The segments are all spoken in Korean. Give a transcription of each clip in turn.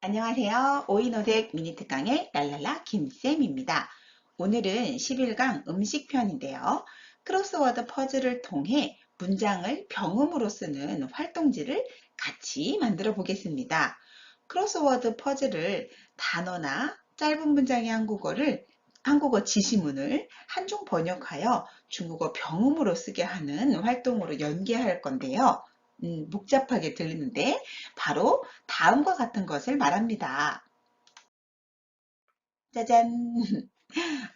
안녕하세요. 오이노색 미니 특강의 랄랄라 김쌤입니다. 오늘은 11강 음식편인데요. 크로스워드 퍼즐을 통해 문장을 병음으로 쓰는 활동지를 같이 만들어 보겠습니다. 크로스워드 퍼즐을 단어나 짧은 문장의 한국어를 한국어 지시문을 한중 번역하여 중국어 병음으로 쓰게 하는 활동으로 연계할 건데요. 음, 복잡하게 들리는데 바로 다음과 같은 것을 말합니다. 짜잔!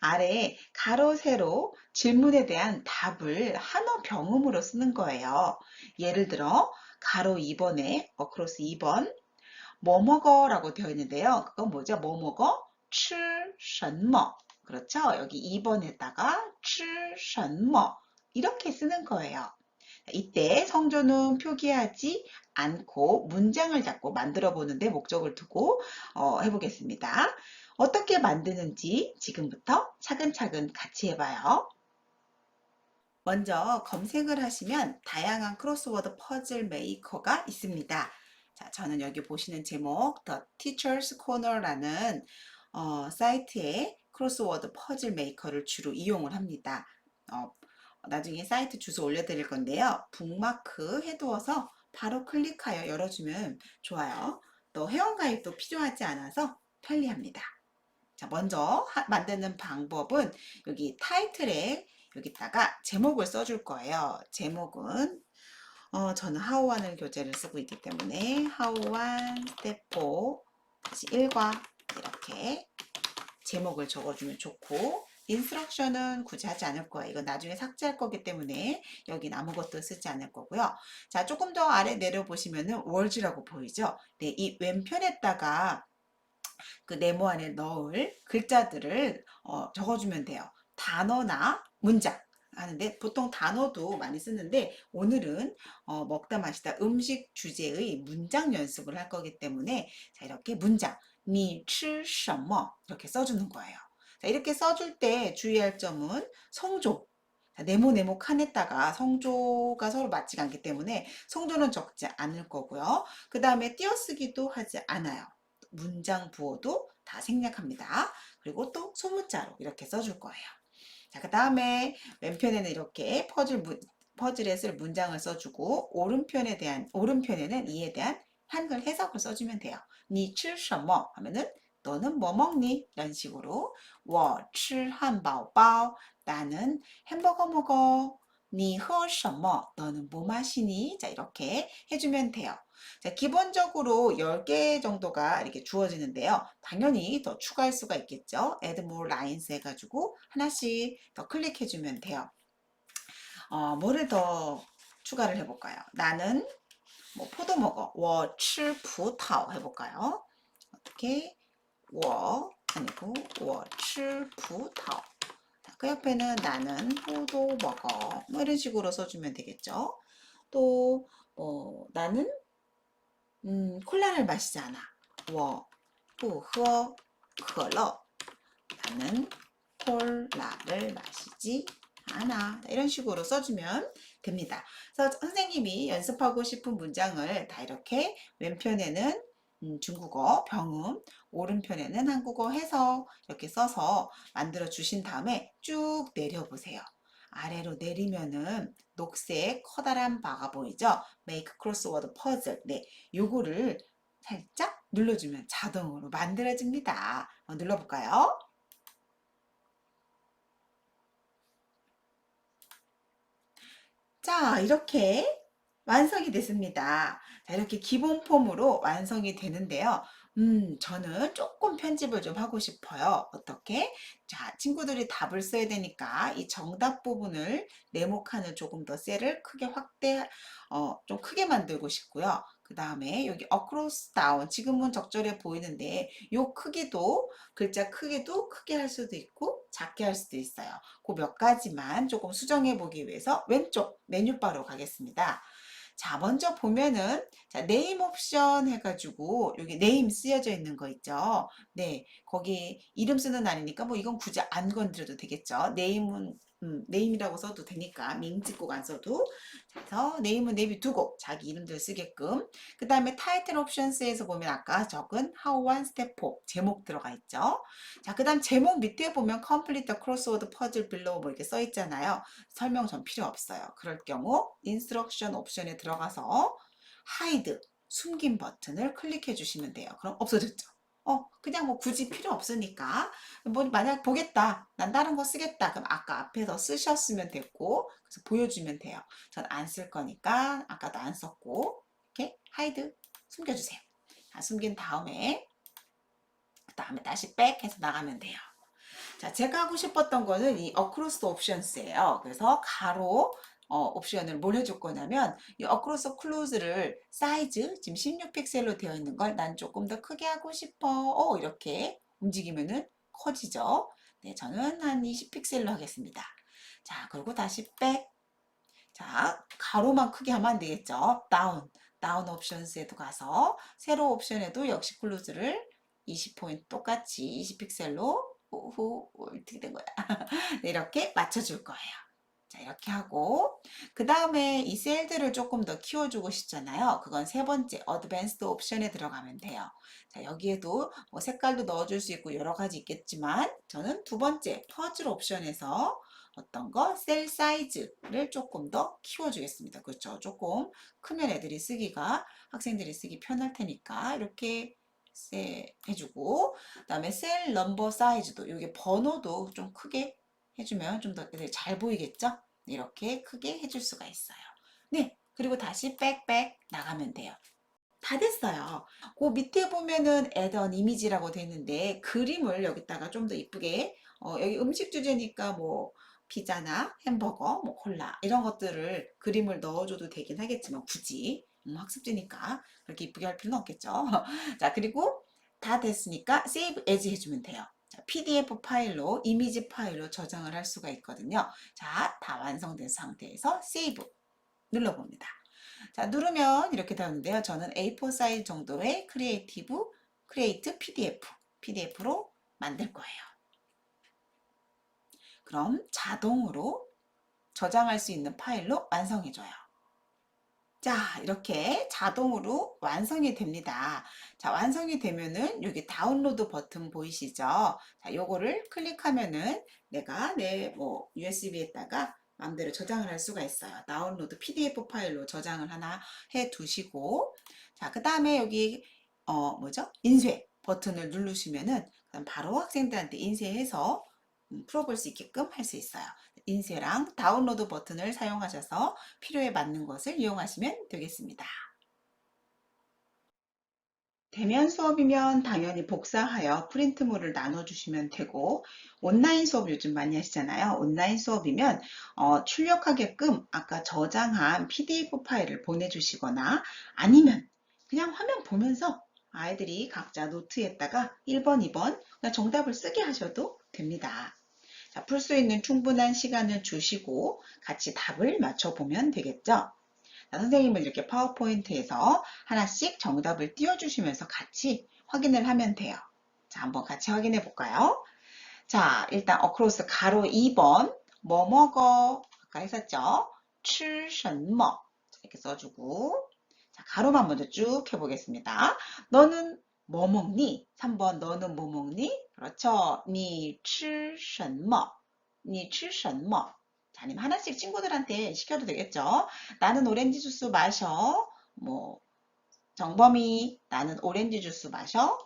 아래 가로, 세로 질문에 대한 답을 한어 병음으로 쓰는 거예요. 예를 들어 가로 2번에 어크로스 2번 뭐 먹어 라고 되어 있는데요. 그건 뭐죠? 뭐 먹어? 吃什么 그렇죠? 여기 2번에다가 吃什么 이렇게 쓰는 거예요. 이때 성조는 표기하지 않고 문장을 잡고 만들어 보는데 목적을 두고 어, 해보겠습니다. 어떻게 만드는지 지금부터 차근차근 같이 해봐요. 먼저 검색을 하시면 다양한 크로스워드 퍼즐 메이커가 있습니다. 자, 저는 여기 보시는 제목 The Teacher's Corner라는 어, 사이트의 크로스워드 퍼즐 메이커를 주로 이용을 합니다. 어, 나중에 사이트 주소 올려드릴 건데요. 북마크 해두어서 바로 클릭하여 열어주면 좋아요. 또 회원가입도 필요하지 않아서 편리합니다. 자, 먼저 하- 만드는 방법은 여기 타이틀에 여기다가 제목을 써줄 거예요. 제목은 어, 저는 하우완을 교재를 쓰고 있기 때문에 하우완 스텝 4 다시 1과 이렇게 제목을 적어주면 좋고 인스트럭션은 굳이 하지 않을 거예요. 이건 나중에 삭제할 거기 때문에 여긴 아무것도 쓰지 않을 거고요. 자, 조금 더 아래 내려보시면은 월즈라고 보이죠? 네, 이 왼편에다가 그 네모 안에 넣을 글자들을 어, 적어주면 돼요. 단어나 문장 하는데 보통 단어도 많이 쓰는데 오늘은 어, 먹다 마시다 음식 주제의 문장 연습을 할 거기 때문에 자 이렇게 문장 你吃什么 이렇게 써주는 거예요. 자, 이렇게 써줄 때 주의할 점은 성조. 네모네모 칸에다가 성조가 서로 맞지가 않기 때문에 성조는 적지 않을 거고요. 그 다음에 띄어쓰기도 하지 않아요. 문장 부호도 다 생략합니다. 그리고 또 소문자로 이렇게 써줄 거예요. 자, 그 다음에 왼편에는 이렇게 퍼즐 퍼즐에 쓸 문장을 써주고 오른편에 대한 오른편에는 이에 대한 한글 해석을 써주면 돼요. 니 출셔머 하면은 너는 뭐 먹니? 이런 식으로 我吃汉堡包 나는 햄버거 먹어. 你喝什么 너는 뭐 마시니? 자 이렇게 해주면 돼요. 자 기본적으로 10개 정도가 이렇게 주어지는데요. 당연히 더 추가할 수가 있겠죠. add more lines 해가지고 하나씩 더 클릭해주면 돼요. 어, 뭐를 더 추가를 해볼까요? 나는 뭐 포도 먹어. 我吃葡萄 해볼까요? 어떻게? 我 아니고 我吃葡萄. 자, 그 옆에는 나는 포도 먹어. 뭐 이런 식으로 써주면 되겠죠. 또 뭐, 나는 음, 콜라를 마시지 않아. 我不喝可乐. 나는 콜라를 마시지 않아. 이런 식으로 써주면 됩니다. 그래서 선생님이 연습하고 싶은 문장을 다 이렇게 왼편에는 음, 중국어 병음, 오른편에는 한국어 해서 이렇게 써서 만들어 주신 다음에 쭉 내려보세요. 아래로 내리면은 녹색 커다란 바가 보이죠? Make crossword puzzle. 네, 요거를 살짝 눌러주면 자동으로 만들어집니다. 어, 눌러볼까요? 자, 이렇게 완성이 됐습니다. 자, 이렇게 기본 폼으로 완성이 되는데요. 음, 저는 조금 편집을 좀 하고 싶어요. 어떻게? 자, 친구들이 답을 써야 되니까 이 정답 부분을 네모칸을 조금 더 셀을 크게 확대, 어, 좀 크게 만들고 싶고요. 그 다음에 여기 across down, 지금은 적절해 보이는데 요 크기도, 글자 크기도 크게 할 수도 있고 작게 할 수도 있어요. 그 몇 가지만 조금 수정해 보기 위해서 왼쪽 메뉴바로 가겠습니다. 자, 먼저 보면은 자, 네임 옵션 해가지고 여기 네임 쓰여져 있는 거 있죠. 네, 거기 이름 쓰는 아니니까 뭐 이건 굳이 안 건드려도 되겠죠. 네임은 음, 네임이라고 써도 되니까 밍지 꼭 안 써도. 그래서 네임은 내비두고 자기 이름들 쓰게끔. 그 다음에 타이틀 옵션스에서 보면 아까 적은 How One Step 4 제목 들어가 있죠. 자그 다음 제목 밑에 보면 the Crossword Puzzle Below 뭐 이렇게 써 있잖아요. 설명 전 필요 없어요. 그럴 경우 Instruction 옵션에 들어가서 Hide 숨긴 버튼을 클릭해 주시면 돼요. 그럼 없어졌죠 어, 그냥 뭐 굳이 필요 없으니까. 뭐 만약 보겠다. 난 다른 거 쓰겠다. 그럼 아까 앞에서 쓰셨으면 됐고, 그래서 보여주면 돼요. 전 안 쓸 거니까 아까도 안 썼고, 이렇게 하이드 숨겨주세요. 자, 숨긴 다음에, 그 다음에 다시 백 해서 나가면 돼요. 자, 제가 하고 싶었던 거는 이 어크로스 옵션스예요. 그래서 가로 어, 옵션을 뭘 해줄 거냐면 이 어크로스 클로즈를 사이즈 지금 16픽셀로 되어 있는 걸 난 조금 더 크게 하고 싶어 어, 이렇게 움직이면은 커지죠 네 저는 한 20픽셀로 하겠습니다 자 그리고 다시 백 자, 가로만 크게 하면 안 되겠죠. 다운, 다운 옵션스에도 가서 세로 옵션에도 역시 클로즈를 20포인트 똑같이 20픽셀로 후 어떻게 된 거야? 네, 이렇게 맞춰줄 거예요. 자, 이렇게 하고 그 다음에 이 셀들을 조금 더 키워주고 싶잖아요. 그건 세 번째 어드밴스드 옵션에 들어가면 돼요. 자, 여기에도 뭐 색깔도 넣어줄 수 있고 여러 가지 있겠지만 저는 두 번째 퍼즐 옵션에서 어떤 거? 셀 사이즈를 조금 더 키워주겠습니다. 그렇죠? 조금 크면 애들이 쓰기가 학생들이 쓰기 편할 테니까 이렇게 세 해주고 그 다음에 셀 넘버 사이즈도 여기 번호도 좀 크게 해주면 좀 더 잘 보이겠죠? 이렇게 크게 해줄 수가 있어요. 네, 그리고 다시 빽빽 나가면 돼요. 다 됐어요. 그 밑에 보면은 애던 이미지라고 되어 있는데 그림을 여기다가 좀 더 이쁘게 어, 여기 음식 주제니까 뭐 피자나 햄버거, 뭐 콜라 이런 것들을 그림을 넣어줘도 되긴 하겠지만 굳이 음, 학습지니까 그렇게 이쁘게 할 필요는 없겠죠. 자 그리고 다 됐으니까 세이브 에지 해주면 돼요. 자, PDF 파일로 이미지 파일로 저장을 할 수가 있거든요. 자, 다 완성된 상태에서 세이브 눌러봅니다. 자, 누르면 이렇게 되었는데요. 저는 A4 사이즈 정도의 크리에이티브, 크리에이트 PDF, PDF로 만들 거예요. 그럼 자동으로 저장할 수 있는 파일로 완성해줘요. 자, 이렇게 자동으로 완성이 됩니다. 자, 완성이 되면은 여기 다운로드 버튼 보이시죠? 자, 요거를 클릭하면은 내가 내 뭐 USB에다가 마음대로 저장을 할 수가 있어요. 다운로드 PDF 파일로 저장을 하나 해 두시고 자, 그 다음에 여기 어, 뭐죠? 인쇄 버튼을 누르시면은 바로 학생들한테 인쇄해서 음, 풀어볼 수 있게끔 할 수 있어요. 인쇄랑 다운로드 버튼을 사용하셔서 필요에 맞는 것을 이용하시면 되겠습니다. 대면 수업이면 당연히 복사하여 프린트물을 나눠주시면 되고 온라인 수업 요즘 많이 하시잖아요. 온라인 수업이면 어, 출력하게끔 아까 저장한 PDF 파일을 보내주시거나 아니면 그냥 화면 보면서 아이들이 각자 노트에다가 1번, 2번 정답을 쓰게 하셔도 됩니다. 자, 풀 수 있는 충분한 시간을 주시고 같이 답을 맞춰보면 되겠죠. 자, 선생님은 이렇게 파워포인트에서 하나씩 정답을 띄워주시면서 같이 확인을 하면 돼요. 자, 한번 같이 확인해 볼까요? 자, 일단 어크로스 가로 2번 뭐 먹어? 아까 했었죠? 吃什么? 이렇게 써주고 자, 가로만 먼저 쭉 해보겠습니다. 너는 뭐 먹니? 3번 너는 뭐 먹니? 그렇죠. 你吃什么?你吃什么? 자, 아니면 하나씩 친구들한테 시켜도 되겠죠. 나는 오렌지 주스 마셔. 뭐 정범이 나는 오렌지 주스 마셔.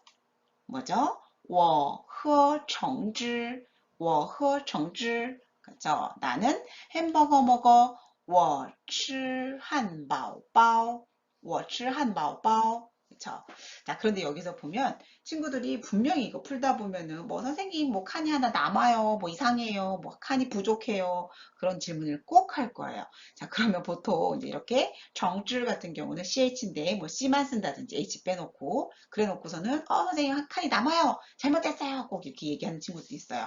뭐죠? 我喝橙汁.我喝橙汁. 그렇죠. 나는 햄버거 먹어. 我吃汉堡包.我吃汉堡包. 그쵸? 자, 그런데 여기서 보면 친구들이 분명히 이거 풀다 보면은 뭐 선생님 뭐 칸이 하나 남아요. 뭐 이상해요. 뭐 칸이 부족해요. 그런 질문을 꼭 할 거예요. 자, 그러면 보통 이제 이렇게 정줄 같은 경우는 CH인데 뭐 C만 쓴다든지 H 빼놓고 그래 놓고서는 어, 선생님 한 칸이 남아요. 잘못됐어요. 꼭 이렇게 얘기하는 친구도 있어요.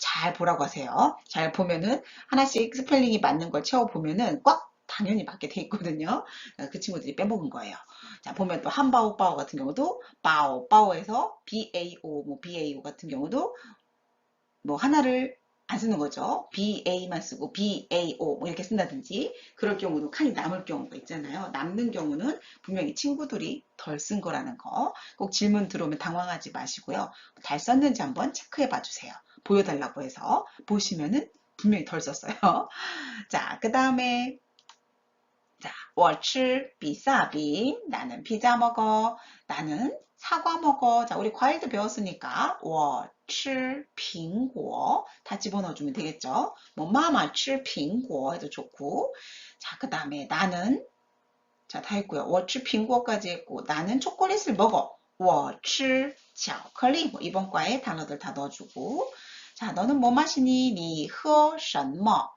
잘 보라고 하세요. 잘 보면은 하나씩 스펠링이 맞는 걸 채워 보면은 꽉 당연히 맞게 돼 있거든요. 그 친구들이 빼먹은 거예요. 자, 보면 또 한바오 바오 같은 경우도 바오 바오에서 BAO 뭐 BAO 같은 경우도 뭐 하나를 안 쓰는 거죠. BA만 쓰고 BAO 뭐 이렇게 쓴다든지 그럴 경우도 칸이 남을 경우가 있잖아요. 남는 경우는 분명히 친구들이 덜 쓴 거라는 거. 꼭 질문 들어오면 당황하지 마시고요. 잘 썼는지 한번 체크해 봐 주세요. 보여달라고 해서 보시면은 분명히 덜 썼어요. 자, 그 다음에 자, 我吃比萨饼 나는 피자 먹어. 나는 사과 먹어. 자, 우리 과일도 배웠으니까 我吃苹果다 집어넣어주면 되겠죠. 뭐 마마 吃苹果 해도 좋고. 자, 그 다음에 나는 자, 다 했고요. 我吃苹果까지 했고 나는 초콜릿을 먹어. 我吃巧克力 뭐 이번 과에 단어들 다 넣어주고. 자, 너는 뭐 마시니? 你喝什么?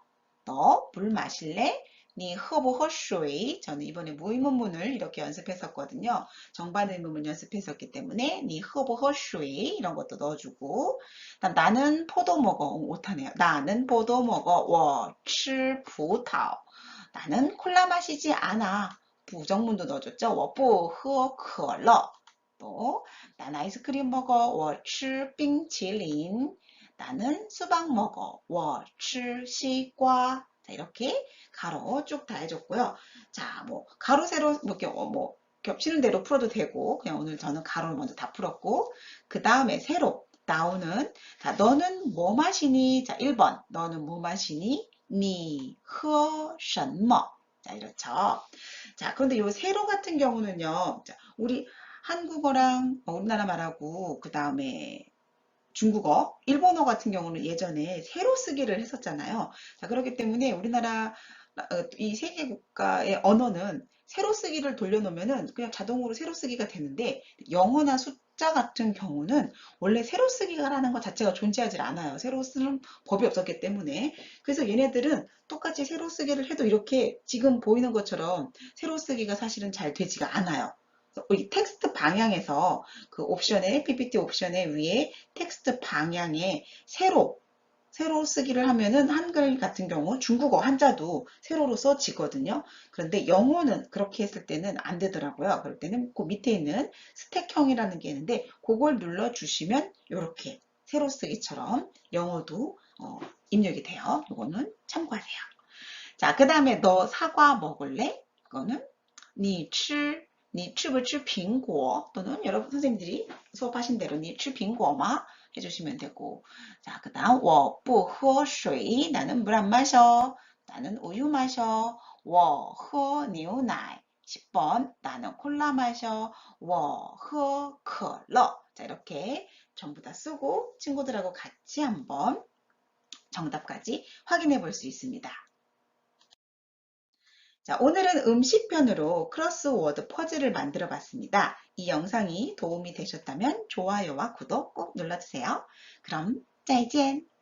너 물 마실래? 你喝不喝水? 저는 이번에 무의문문을 이렇게 연습했었거든요. 정반 의문문 연습했었기 때문에 你喝不喝水? 이런 것도 넣어주고 그다음 나는 포도 먹어. 어, 못하네요. 나는 포도 먹어. 我吃葡萄. 나는 콜라 마시지 않아. 부정문도 넣어줬죠. 我不喝可乐. 또, 난 아이스크림 먹어. 我吃冰淇淋. 나는 수박 먹어. 我吃西瓜. 자, 이렇게 가로 쭉 다 해줬고요. 자, 뭐, 가로, 세로, 뭐, 이렇게, 어, 뭐, 겹치는 대로 풀어도 되고, 그냥 오늘 저는 가로를 먼저 다 풀었고, 그 다음에 세로 나오는, 자, 너는 뭐 마시니? 자, 1번. 너는 뭐 마시니? 니, 허, 션머. 자, 이렇죠. 자, 그런데 요 세로 같은 경우는요, 자, 우리 한국어랑 뭐 우리나라 말하고, 그 다음에 중국어, 일본어 같은 경우는 예전에 세로 쓰기를 했었잖아요. 자, 그렇기 때문에 우리나라 어, 이세 개 국가의 언어는 세로 쓰기를 돌려놓으면은 그냥 자동으로 세로 쓰기가 되는데 영어나 숫자 같은 경우는 원래 세로 쓰기가라는 것 자체가 존재하지 않아요. 세로 쓰는 법이 없었기 때문에. 그래서 얘네들은 똑같이 세로 쓰기를 해도 이렇게 지금 보이는 것처럼 세로 쓰기가 사실은 잘 되지가 않아요. 이 텍스트 방향에서 그 옵션에 PPT 옵션에 위에 텍스트 방향에 세로 세로 쓰기를 하면은 한글 같은 경우 중국어 한자도 세로로 써지거든요. 그런데 영어는 그렇게 했을 때는 안 되더라고요. 그럴 때는 그 밑에 있는 스택형이라는 게 있는데 그걸 눌러 주시면 이렇게 세로 쓰기처럼 영어도 어, 입력이 돼요. 이거는 참고하세요. 자, 그 다음에 너 사과 먹을래? 이거는 你吃 你吃不吃苹果 또는 여러분 선생님들이 수업하신 대로 你吃苹果吗 해주시면 되고 자 그다음 我不喝水 나는 물 안 마셔 나는 우유 마셔 我喝牛奶 10번 나는 콜라 마셔 我喝可乐 자 이렇게 전부 다 쓰고 친구들하고 같이 한번 정답까지 확인해 볼 수 있습니다. 자, 오늘은 음식편으로 크로스워드 퍼즐을 만들어 봤습니다. 이 영상이 도움이 되셨다면 좋아요와 구독 꼭 눌러주세요. 그럼 再见!